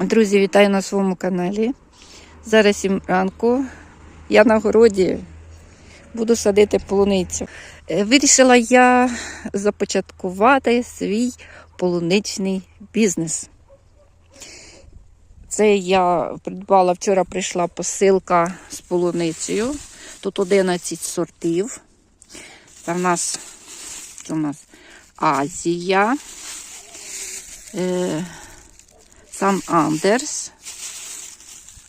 Друзі, вітаю на своєму каналі. Зараз 7 ранку. Я на городі буду садити полуницю. Е, Вирішила я започаткувати свій полуничний бізнес. Це я придбала вчора прийшла посилка з полуницею. Тут 11 сортів. Це в нас, це в нас Азія. Е, Сан Андерс,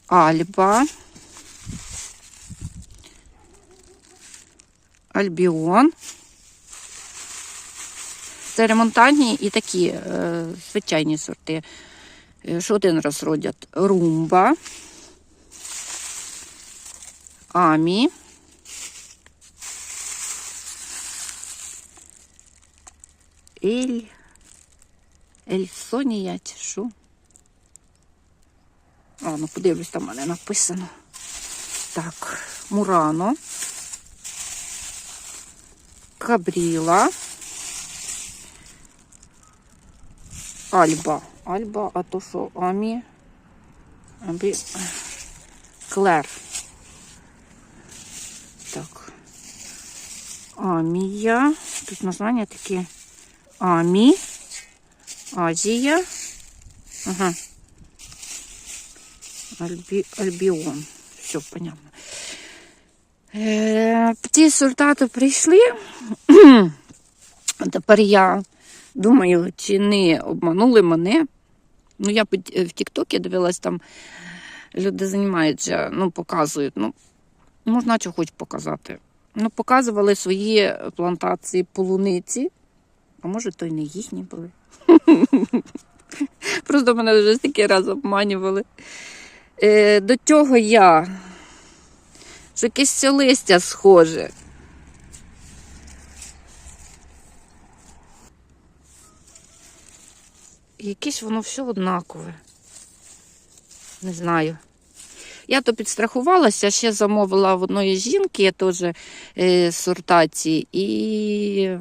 Альба, Альбіон. Це ремонтантні і такі е, звичайні сорти. Е, Що один раз родять? Румба, Амі. Ель. Ельсонія чи що? А, ну подивлюсь, там в мене написано. Так, Мурано. Кабріла. Альба. Альба, а то що? Амі. Амбі. Клер. Так. Амія. Тут названня такі. Амі. Азія. Ага. Альбі, Альбіон. Все, понятно. Е, ті сортати прийшли. Тепер я думаю, чи не обманули мене. Ну, я в Тіктокі дивилась, там люди займаються, ну, показують. Ну, можна що хоч показати. Ну, показували свої плантації полуниці. А може, то й не їхні були. Просто мене вже стільки раз обманювали. Е, до цього я, що якесь листя схоже. Якесь воно все однакове. Не знаю. Я то підстрахувалася, ще замовила в одної жінки я теж е, сортації і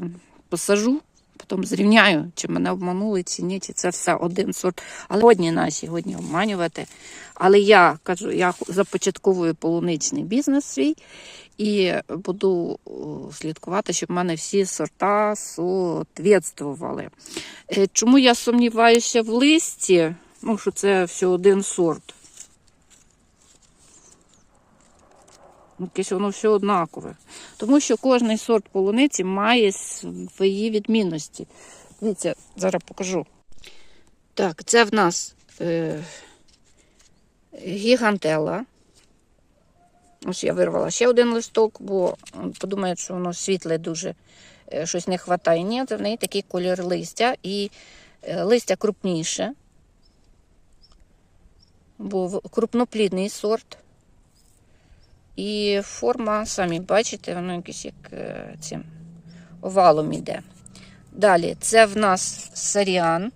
посажу, потім зрівняю, чи мене обманули, чи ні, чи це все один сорт. Але одні наші, годні обманювати. Але я кажу, я започатковую полуничний бізнес свій і буду слідкувати, щоб в мене всі сорта соответствували. Е, Чому я сумніваюся в листі? Ну, що це все один сорт. Якесь воно все однакове. Тому що кожний сорт полуниці має свої відмінності. Дивіться, зараз покажу. Так, це в нас е, гігантела. Ось я вирвала ще один листок, бо подумають, що воно світле дуже е, щось не вистачає. Ні, це в неї такий колір листя. І е, листя крупніше, бо крупноплідний сорт. І форма, самі бачите, воно якесь як е, цим овалом іде. Далі, це в нас саріан.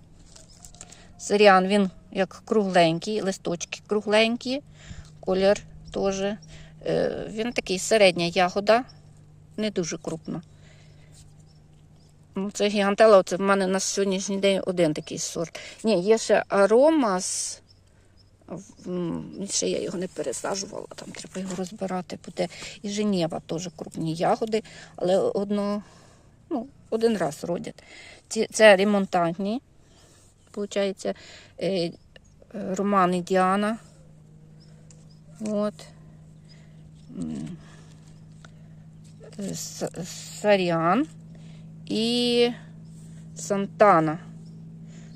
Саріан, він як кругленький, листочки кругленькі, колір теж. Е, Він такий середня ягода, не дуже крупно. Ну, це гігантела, це в мене на сьогоднішній день один такий сорт. Ні, є ще аромас. Ще я його не пересаджувала, там треба його розбирати буде. І Женєва теж крупні ягоди, але одно, ну, один раз родять. Це ремонтантні, виходить, е, Роман і Діана. От. Е, Саріан і Сантана.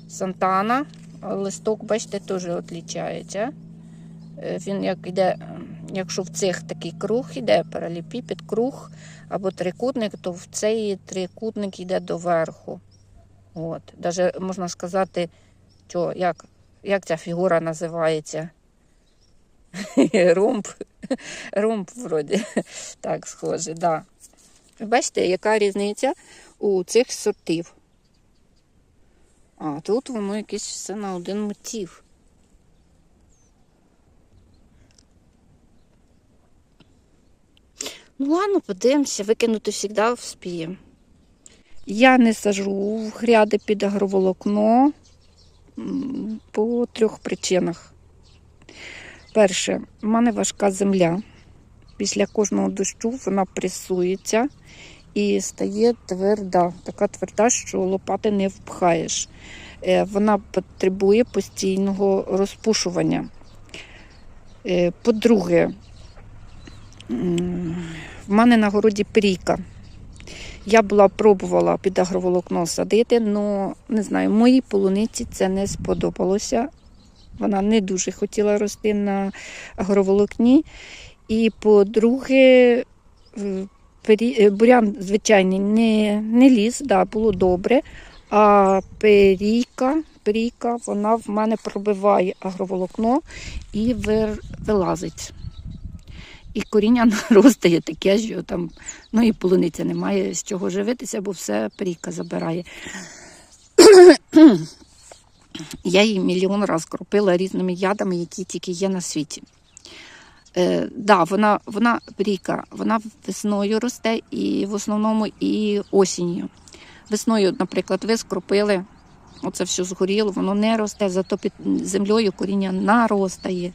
Сантана. Листок, бачите, теж відрізняється. Е, Він як ем, якщо в цих такий круг іде, параліпіпід, круг або трикутник, то в цей трикутник йде доверху. От. Даже можна сказати, що, як, як ця фігура називається? Ромб. Ромб, вроді. Так, схоже, да. Бачите, яка різниця у цих сортів? А тут воно якесь все на один мотив. Ну ладно, подивимося, викинути завжди вспіємо. Я не сажу в гряди під агроволокно. По трьох причинах. Перше, в мене важка земля. Після кожного дощу вона пресується і стає тверда, така тверда, що лопати не впхаєш. Е, Вона потребує постійного розпушування. Е, По-друге, в мене на городі перійка. Я була пробувала під агроволокно садити, але не знаю, моїй полуниці це не сподобалося. Вона не дуже хотіла рости на агроволокні. І по-друге, бурян звичайний не, не ліз, да, було добре. А перійка, перійка, вона в мене пробиває агроволокно і вилазить. І коріння наростає таке, що там, ну і полуниця немає з чого живитися, бо все перійка забирає. Я її мільйон разів кропила різними ядами, які тільки є на світі. Е, да, вона, вона перійка, вона весною росте і в основному і осінню. Весною, наприклад, ви скропили, оце все згоріло, воно не росте, зато під землею коріння наростає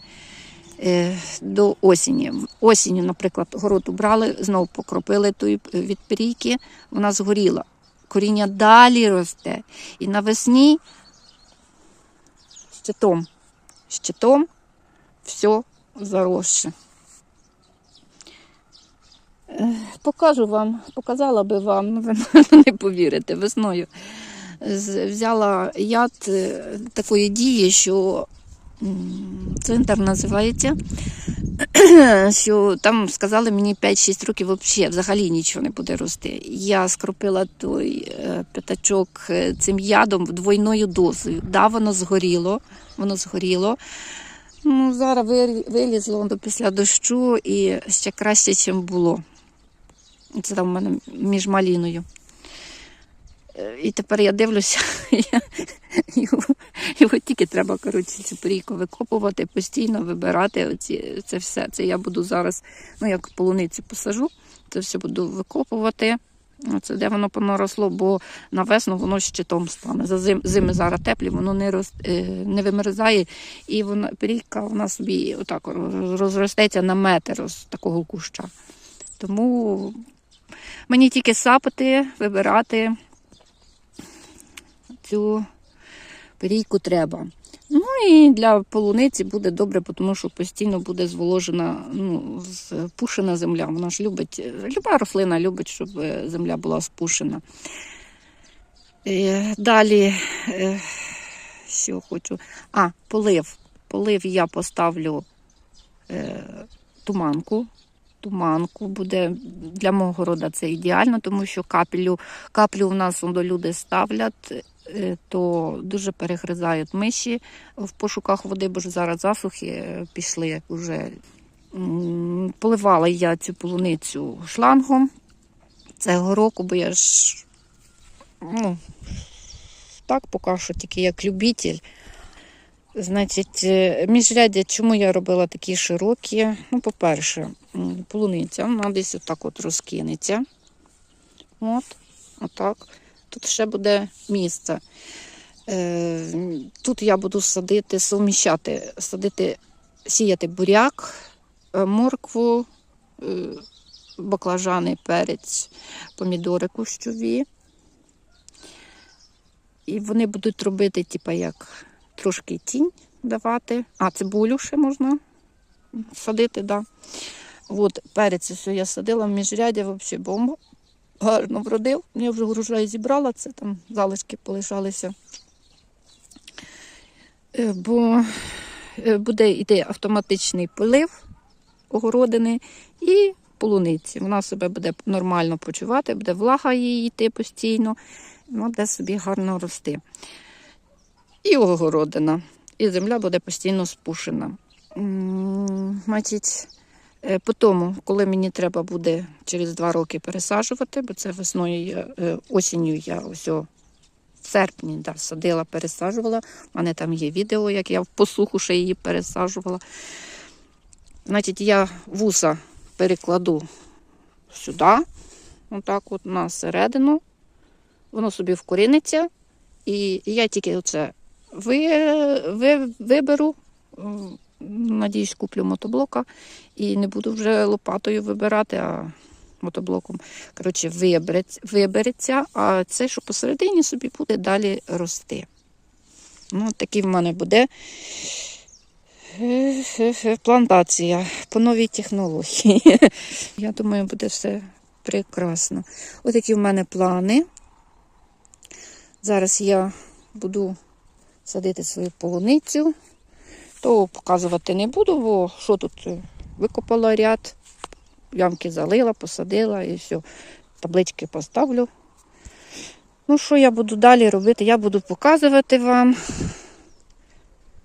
е, до осені. Осінню, наприклад, город убрали, знову покропили тої від перійки, вона згоріла. Коріння далі росте. І навесні щитом, щитом все заросше. Покажу вам, показала би вам, ну, ви не повірите, весною. Взяла яд е, такої дії, що центр називається, що там сказали мені 5-6 років взагалі, взагалі нічого не буде рости. Я скропила той е, п'ятачок е, цим ядом двойною дозою. Да, воно згоріло, воно згоріло. Ну, зараз вилізло після дощу і ще краще, ніж було. Це там в мене між маліною. Е, І тепер я дивлюся, його, його тільки треба коротше, цю порійку викопувати, постійно вибирати. Оці, це все. Це я буду зараз, ну як полуниці посажу, це все буду викопувати. Оце де воно понаросло, бо на весну воно щитом стане. За зим, зими зараз теплі, воно не, роз, е, не вимерзає, і вона перійка вона собі отак розростеться на метр з такого куща. Тому мені тільки сапати, вибирати цю перійку треба. І для полуниці буде добре, тому що постійно буде зволожена, ну, спушена земля. Вона ж любить, люба рослина любить, щоб е, земля була спушена. Е, Далі, е, що хочу. А, полив. Полив я поставлю е, туманку. Туманку буде для мого города це ідеально, тому що каплю, каплю в нас люди ставлять, то дуже перегризають миші в пошуках води, бо ж зараз засухи е, пішли вже. Поливала я цю полуницю шлангом цього року, бо я ж ну, так поки що тільки як любитель. Значить, е, міжряддя, чому я робила такі широкі? Ну, по-перше, полуниця, вона десь отак от розкинеться. От, отак. Тут ще буде місце. Е, Тут я буду садити, суміщати, садити, сіяти буряк, е, моркву, е, баклажани, перець, помідори кущові. І вони будуть робити, типа, як трошки тінь давати. А, цибулю ще можна садити, да. От, перець все я садила в міжрядя, взагалі бомба. Гарно вродив. Я вже урожай зібрала, це там залишки полишалися. Е, Бо е, буде йти автоматичний полив огородини і полуниці. Вона себе буде нормально почувати, буде влага їй йти постійно, вона буде собі гарно рости. І огородина, і земля буде постійно спушена. Значить, е, по тому, коли мені треба буде через два роки пересаджувати, бо це весною, я, е, осінню я ось в серпні да, садила, пересаджувала. У мене там є відео, як я в посуху ще її пересаджувала. Значить, я вуса перекладу сюди, отак от на середину. Воно собі вкоріниться. І я тільки оце ви, ви, виберу. Надіюсь, куплю мотоблока і не буду вже лопатою вибирати, а мотоблоком. Коротше, вибереться, вибереться, а це, що посередині собі буде далі рости. Ну, такий в мене буде е, плантація по новій технології. Я думаю, буде все прекрасно. Ось такі в мене плани. Зараз я буду садити свою полуницю. То показувати не буду, бо що тут е, викопала ряд, ямки залила, посадила і все. Таблички поставлю. Ну, що я буду далі робити? Я буду показувати вам.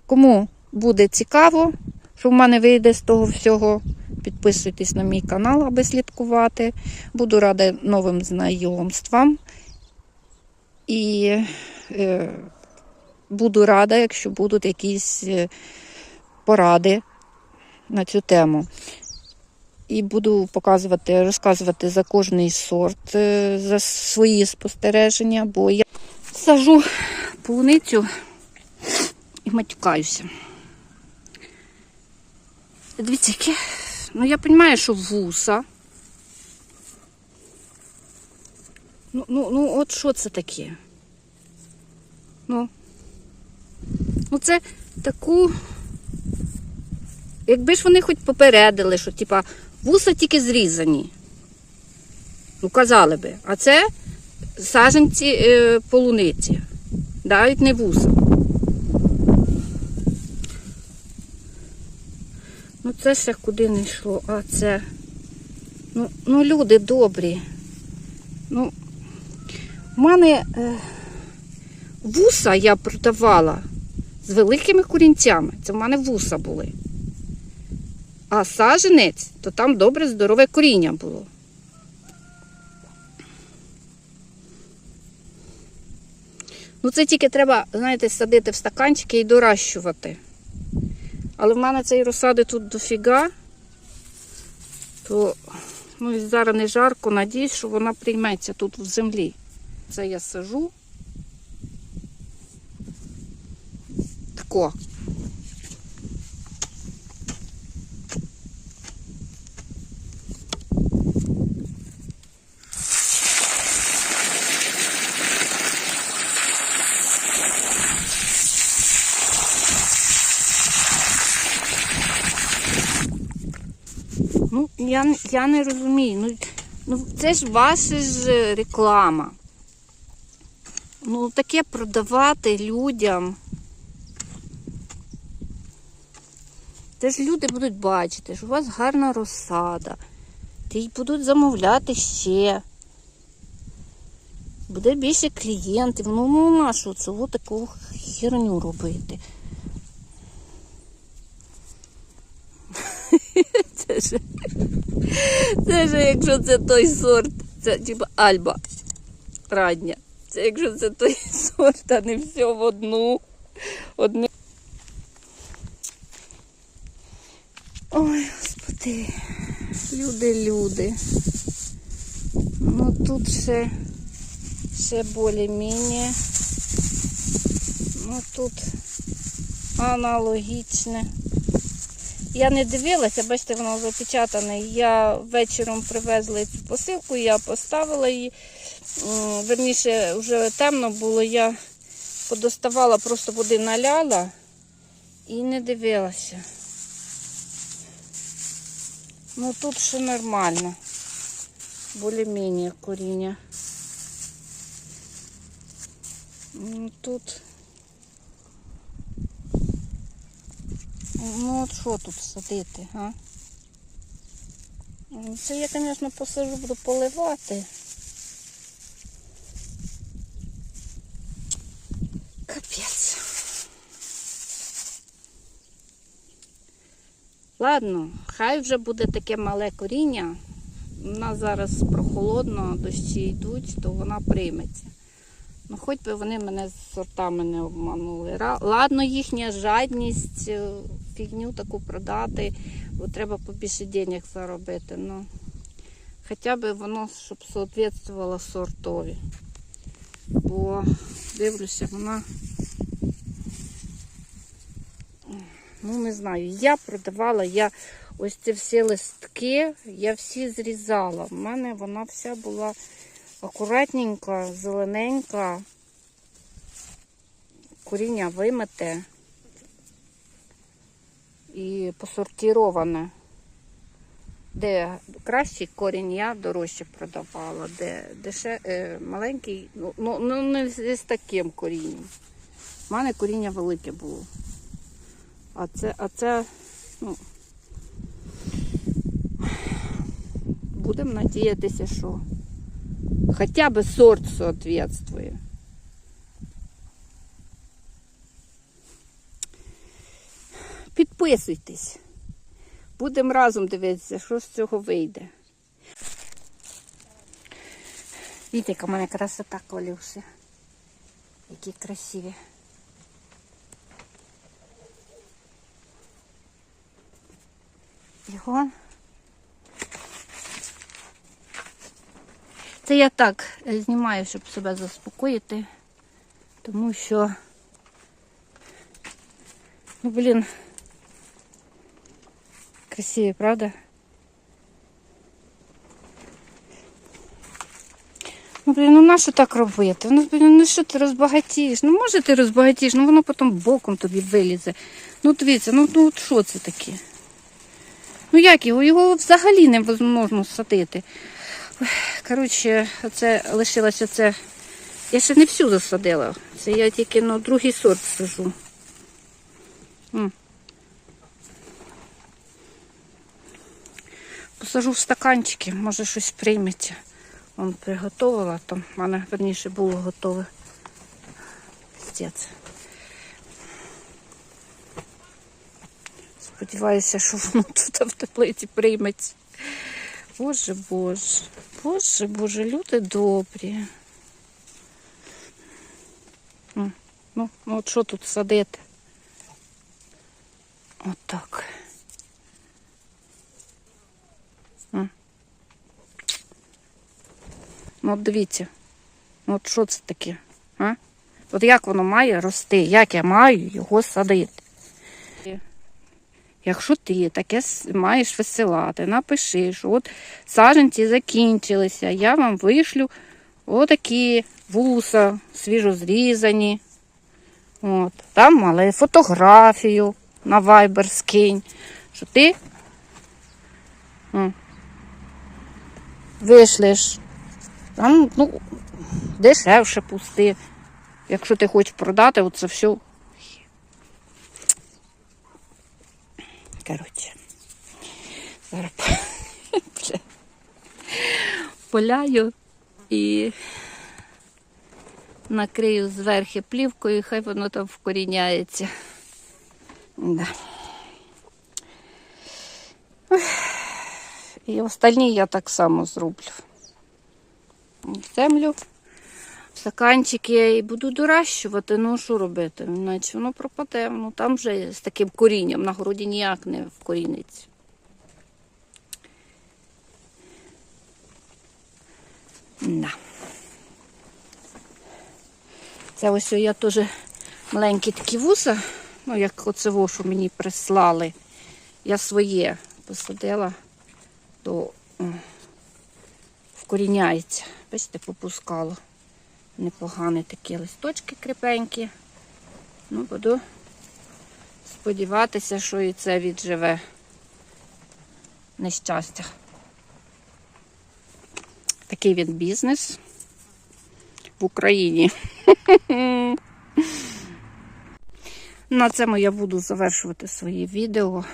Кому буде цікаво, що в мене вийде з того всього, підписуйтесь на мій канал, аби слідкувати. Буду рада новим знайомствам. І е, буду рада, якщо будуть якісь е, поради на цю тему. І буду показувати, розказувати за кожний сорт, е, за свої спостереження, бо я сажу полуницю і матюкаюся. Дивіться, яке. Ну, я розумію, що вуса. Ну, ну, ну, от що це таке? Ну, ну це таку. Якби ж вони хоч попередили, що типа вуса тільки зрізані. Ну, казали би. А це саженці е, полуниці. Навіть не вуса. Ну, це ще куди не йшло, а це. Ну, ну люди добрі. Ну, в мене е, вуса я продавала з великими корінцями. Це в мене вуса були. А саженець, то там добре здорове коріння було. Ну, це тільки треба, знаєте, садити в стаканчики і доращувати. Але в мене цієї розсади тут дофіга, то ну, зараз не жарко, надіюсь, що вона прийметься тут в землі. Це я сажу. Тако. Ну, я, я не розумію. Ну, ну, це ж ваша ж реклама. Ну, таке продавати людям. Це ж люди будуть бачити, що у вас гарна розсада. Й будуть замовляти ще. Буде більше клієнтів. Ну, ну нашу цього таку херню робити. Це ж, це ж якщо це той сорт, це типа Альба радня. Це якщо це той сорт, а не все в одну. Одне. Ой, господи, люди, люди. Ну тут ще, ще більш-менш. Ну тут аналогічне. Я не дивилася, бачите, воно запечатане. Я вечором привезли цю посилку, я поставила її. Верніше, вже темно було, я подоставала, просто води наляла і не дивилася. Ну тут ще нормально. Більш-менш коріння. Тут. Ну от що тут садити, а? Ну, Це я, звісно, посажу, буду поливати. Капець. Ладно, хай вже буде таке мале коріння. У нас зараз прохолодно, дощі йдуть, то вона прийметься. Ну, хоч би вони мене з сортами не обманули. Ладно, їхня жадність, е, фігню таку продати, бо треба побільше денег заробити. Ну, хоча б воно, щоб соответствувало сортові. Бо дивлюся, вона Ну, не знаю. Я продавала, я ось ці всі листки, я всі зрізала. У мене вона вся була акуратненька, зелененька. Коріння вимите і посортіроване. Де кращий корінь я дорожче продавала, де деше, е, маленький, ну, ну, ну не з, таким корінням. У мене коріння велике було. А це, а це, ну, будемо надіятися, що хоча б сорт соответствує. Підписуйтесь. Будемо разом дивитися, що з цього вийде. Видите, яка в мене красота колюси. Які красиві. Його. Це я так знімаю, щоб себе заспокоїти, тому що, ну, блін, красиві, правда? Ну, блін, ну нащо так робити? Ну, блін, ну що ти розбагатієш? Ну, може ти розбагатієш, ну воно потім боком тобі вилізе. Ну, дивіться, ну, ну от що це таке? Ну як його? Його взагалі невозможно садити. Ой, Коротше, оце лишилося це. Я ще не всю засадила. Це я тільки ну, другий сорт сажу. Посажу в стаканчики, може щось прийметься. Вон приготувала, там в мене верніше було готове. Стець. Сподіваюся, що воно тут в теплиці прийметься. Боже Боже, Боже Боже, люди добрі. Ну, ну от що тут садити? Отак. М. Ну, от дивіться. Ну, от що це таке? А? От як воно має рости? Як я маю його садити? Якщо ти таке маєш висилати, напиши, що от саджанці закінчилися, я вам вишлю отакі вуса, свіжо зрізані. От. Там мали фотографію на Viber скинь, що ти вишлеш. Там, ну, дешевше пусти. Якщо ти хочеш продати, оце все. Коротше. Зараз поляю і накрию зверху плівкою, і хай воно там вкоріняється. Да. І остальні я так само зроблю. Землю, в стаканчики і буду доращувати. Ну, що робити? Іначе воно пропаде. Ну, там вже з таким корінням на городі ніяк не вкоріниться. Да. Це ось я теж маленькі такі вуса, ну як оце во, що мені прислали. Я своє посадила, то вкоріняється. Бачите, попускало. Непогані такі листочки крепенькі. Ну, буду сподіватися, що і це відживе нещастя. Такий він бізнес в Україні. На цьому я буду завершувати своє відео.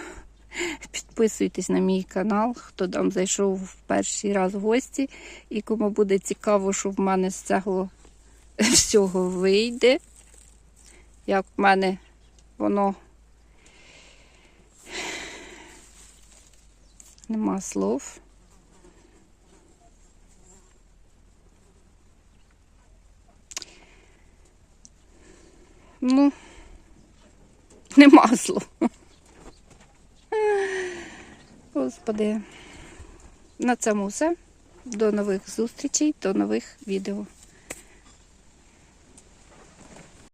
Підписуйтесь на мій канал, хто там зайшов в перший раз в гості. І кому буде цікаво, що в мене з цього всього вийде. Як в мене воно нема слов. Ну, нема слов. Господи, на цьому все. До нових зустрічей, до нових відео.